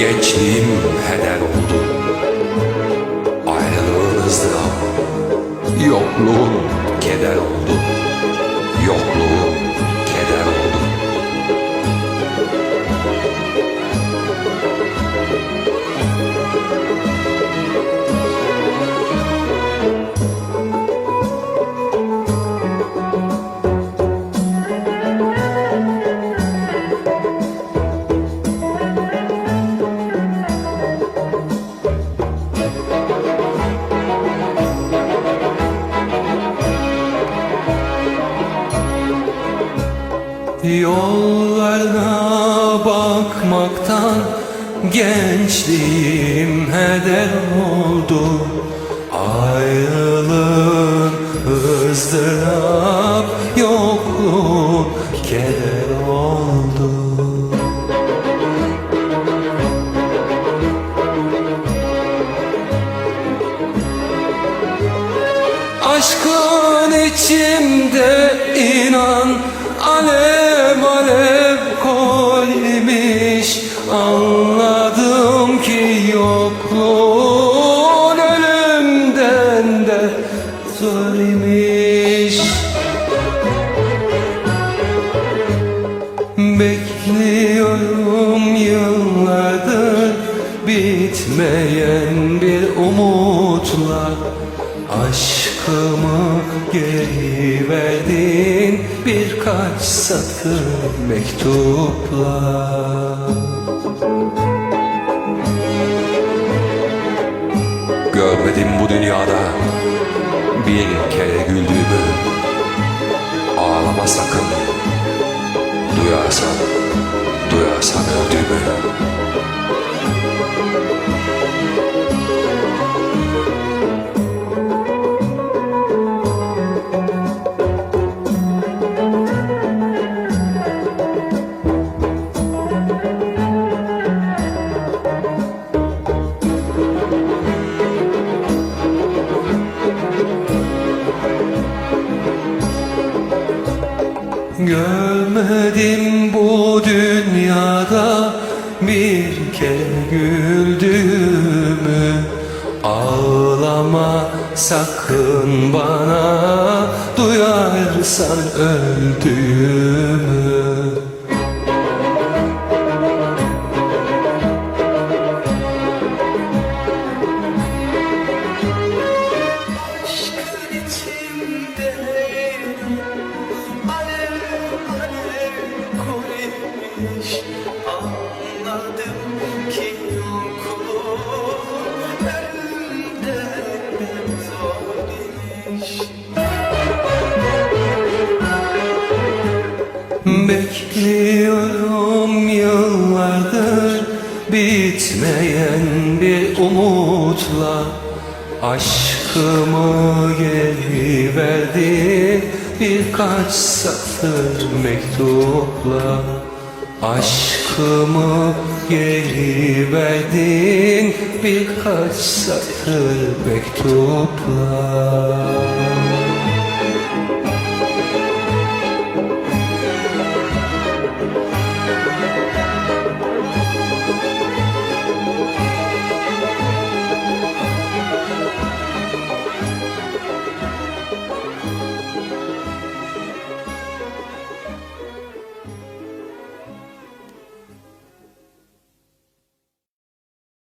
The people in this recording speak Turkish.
Gençliğim heder oldu Ayrılığın ızdırap Yokluğun keder oldu. Yokluğun Yollarına bakmaktan gençliğim heder oldu. Ayrılığın ızdırap yokluğun keder oldu. Aşkın içimde inan Alev zor imiş. Bekliyorum yıllardır bitmeyen bir umutla. Aşkımı geri verdin birkaç satır mektupla. Görmedim bu dünyada bir kere güldüğümü Ağlama sakın. Duyarsan, duyarsan öldüğümü Görmedim bu dünyada bir kere güldüğümü. Ağlama sakın bana duyarsan öldüğümü Bekliyorum yıllardır bitmeyen bir umutla. Aşkımı geri verdi birkaç satır mektupla. Aşkımı geri verdin birkaç satır mektupla